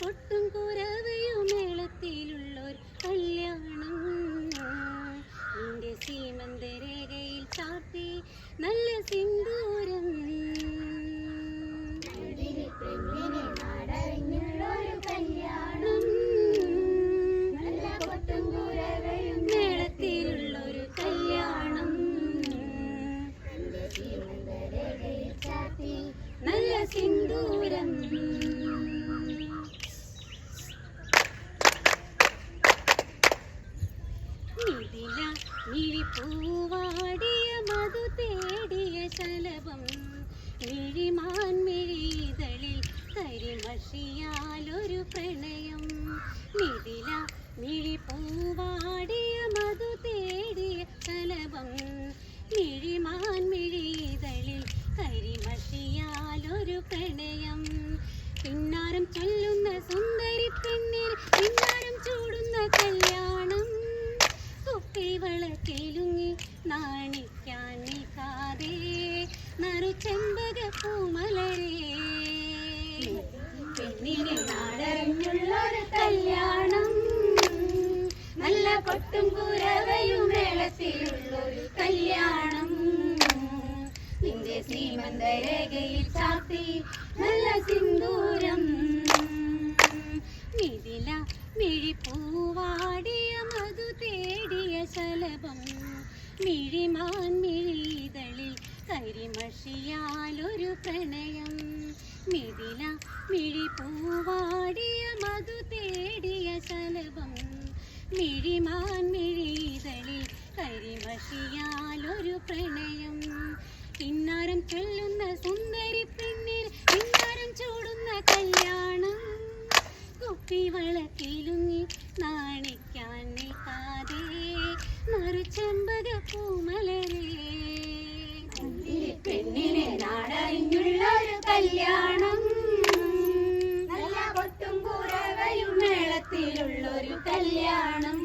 പൊട്ടും മേളത്തിലുള്ളൊരു കല്യാണം. എന്റെ സീമന്തരേഖയിൽ ചാർത്തി നല്ല സിന്ദൂരം. മേളത്തിലുള്ളൊരു നല്ല സിന്ദൂരം. മിഴിപ്പൂവാടിയ മധു തേടിയ കലവം മിഴിമാൻ മിഴിതളിൽ കരിമഷിയാലൊരു പ്രണയം. പിന്നാരം ചൊല്ലുന്ന സുന്ദരി പെണ്ണിൽ പിന്നാരം ചൂടുന്ന കല്യാണം. കുപ്പിവളക്കിലുങ്ങി നാണിക്കാൻ നിൽക്കാതെ നറു ചെമ്പക കൊട്ടും കുരവയും മേളത്തിലുള്ളൊരു കല്യാണം. നിന്റെ സീമന്തരേഖയിൽ ചാത്തി നല്ല സിന്ദൂരം. മിഥില മിഴിപ്പൂവാടിയ മധു തേടിയ ശലഭം. മിഴിമാൻ മിഴിതളിൽ കരിമഷിയാലൊരു പ്രണയം. മിഥില മിഴിപ്പൂവാടിയ ചൊല്ലുന്ന സുന്ദരി പെണ്ണിൽ പിന്നാരം ചൂടുന്ന കല്യാണം. കുപ്പിവളക്കിലുങ്ങി നാണിക്കാൻ നിൽക്കാതെ നറുചെമ്പക പൂമലരേ. പെണ്ണിനെ നാടറിഞ്ഞുള്ളൊരു കല്യാണം. നല്ല കൊട്ടും കുറവയും മേളത്തിലുള്ളൊരു കല്യാണം.